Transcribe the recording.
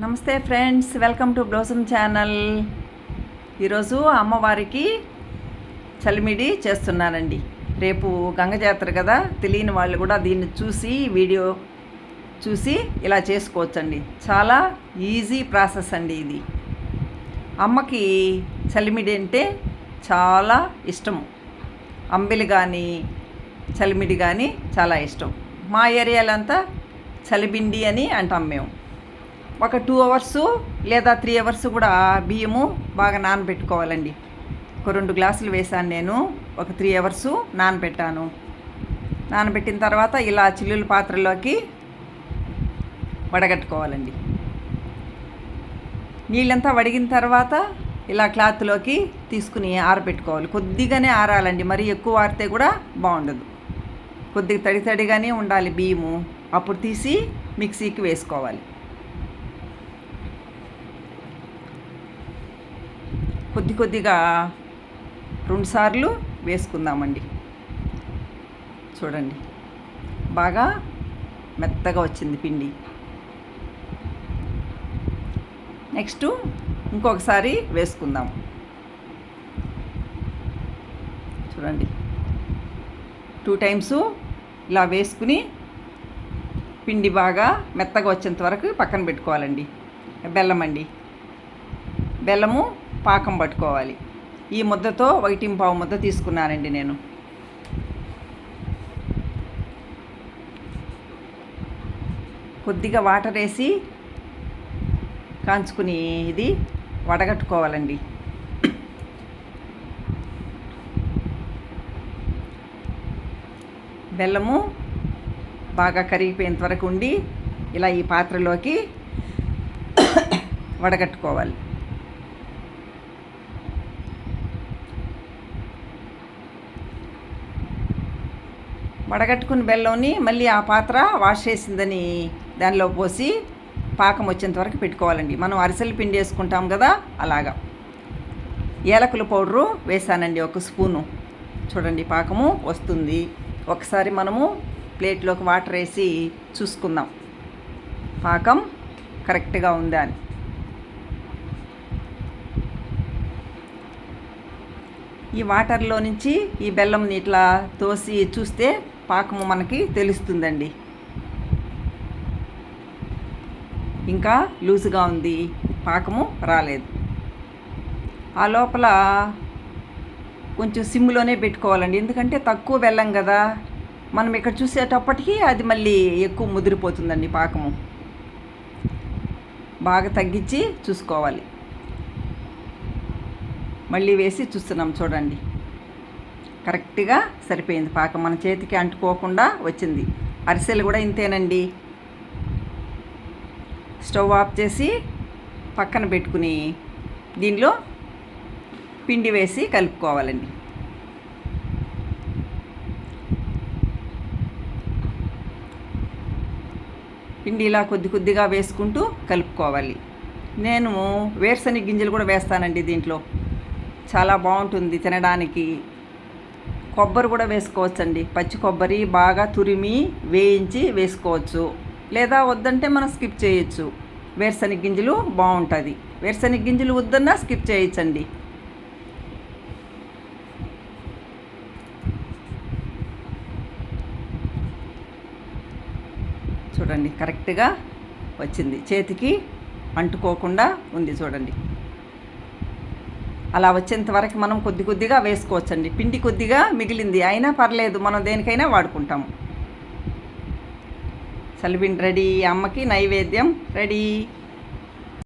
నమస్తే friends welcome to blossom channel. ఈరోజు అమ్మవారికి చలిమిడి చేస్తున్నానండి. రేపు గంగ జాతర కదా తెలియని వాళ్ళు కూడా దీన్ని చూసి వీడియో చూసి ఇలా చేసుకోవచ్చండి. చాలా ఈజీ ప్రాసెస్ అండి ఇది. అమ్మకి చలిమిడి అంటే చాలా ఇష్టం. అంబిలి కానీ చలిమిడి కానీ చాలా ఇష్టం. మా ఏరియాలంతా చలిబిండి అని అంటాం మేము. ఒక టూ అవర్స్ లేదా త్రీ అవర్స్ కూడా బియ్యము బాగా నానబెట్టుకోవాలండి. ఒక రెండు గ్లాసులు వేసాను నేను ఒక త్రీ అవర్స్ నానబెట్టాను. నానబెట్టిన తర్వాత ఇలా చిల్లుల పాత్రలోకి వడగట్టుకోవాలండి. నీళ్ళంతా వడిగిన తర్వాత ఇలా క్లాత్లోకి తీసుకుని ఆరబెట్టుకోవాలి. కొద్దిగానే ఆరాలండి మరీ ఎక్కువ ఆరితే కూడా బాగుండదు. కొద్దిగా తడి తడిగానే ఉండాలి బియ్యము. అప్పుడు తీసి మిక్సీకి వేసుకోవాలి. కొద్ది కొద్దిగా రెండుసార్లు వేసుకుందామండి. చూడండి. బాగా మెత్తగా వచ్చింది పిండి. నెక్స్ట్ ఇంకొకసారి వేసుకుందాం. చూడండి. టూ టైమ్స్ ఇలా వేసుకుని పిండి బాగా మెత్తగా వచ్చేంత వరకు పక్కన పెట్టుకోవాలండి. బెల్లం అండి బెల్లము పాకం పట్టుకోవాలి. ఈ ముద్దతో వైటింపావు పావు ముద్ద తీసుకున్నానండి నేను. కొద్దిగా వాటర్ వేసి కాంచుకుని ఇది వడగట్టుకోవాలండి. బెల్లము బాగా కరిగిపోయేంత వరకు ఉండి ఇలా ఈ పాత్రలోకి వడగట్టుకోవాలి. వడగట్టుకున్న బెల్లంని మళ్ళీ ఆ పాత్ర వాష్ చేసిందని దానిలో పోసి పాకం వచ్చేంత వరకు పెట్టుకోవాలండి. మనం అరిసెలు పిండి వేసుకుంటాం కదా అలాగా. ఏలకుల పౌడరు వేసానండి ఒక స్పూను. చూడండి పాకము వస్తుంది. ఒకసారి మనము ప్లేట్లోకి వాటర్ వేసి చూసుకుందాం. పాకం కరెక్ట్గా ఉందా అని. ఈ వాటర్లో నుంచి ఈ బెల్లం ఇట్లా తోసి చూస్తే పాకము మనకి తెలుస్తుందండి. ఇంకా లూజుగా ఉంది. పాకము రాలేదు. ఆ లోపల కొంచెం సిమ్లోనే పెట్టుకోవాలండి. ఎందుకంటే తక్కువ వెళ్ళం కదా. మనం ఇక్కడ చూసేటప్పటికీ అది మళ్ళీ ఎక్కువ ముదిరిపోతుందండి పాకము. బాగా తగ్గించి చూసుకోవాలి. మళ్ళీ వేసి చూస్తున్నాం చూడండి. కరెక్ట్గా సరిపోయింది. పాకం మన చేతికి అంటుకోకుండా వచ్చింది. అరిసెలు కూడా ఇంతేనండి. స్టవ్ ఆఫ్ చేసి పక్కన పెట్టుకుని దీనిలో పిండి వేసి కలుపుకోవాలండి. పిండి ఇలా కొద్ది కొద్దిగా వేసుకుంటూ కలుపుకోవాలి. నేను వేరుశనగ గింజలు కూడా వేస్తానండి దీంట్లో. చాలా బాగుంటుంది తినడానికి. కొబ్బరి కూడా వేసుకోవచ్చండి. పచ్చి కొబ్బరి బాగా తురిమి వేయించి వేసుకోవచ్చు. లేదా వద్దంటే మనం స్కిప్ చేయొచ్చు. వేరుశనగ గింజలు బాగుంటుంది. వేరుశనగ గింజలు వద్దన్నా స్కిప్ చేయొచ్చండి. చూడండి కరెక్ట్గా వచ్చింది. చేతికి అంటుకోకుండా ఉంది చూడండి. అలా వచ్చేంత వరకు మనం కొద్ది కొద్దిగా వేసుకోవచ్చండి. పిండి కొద్దిగా మిగిలింది అయినా పర్లేదు మనం దేనికైనా వాడుకుంటాము. సలిబిండి రెడీ అమ్మకి నైవేద్యం రెడీ.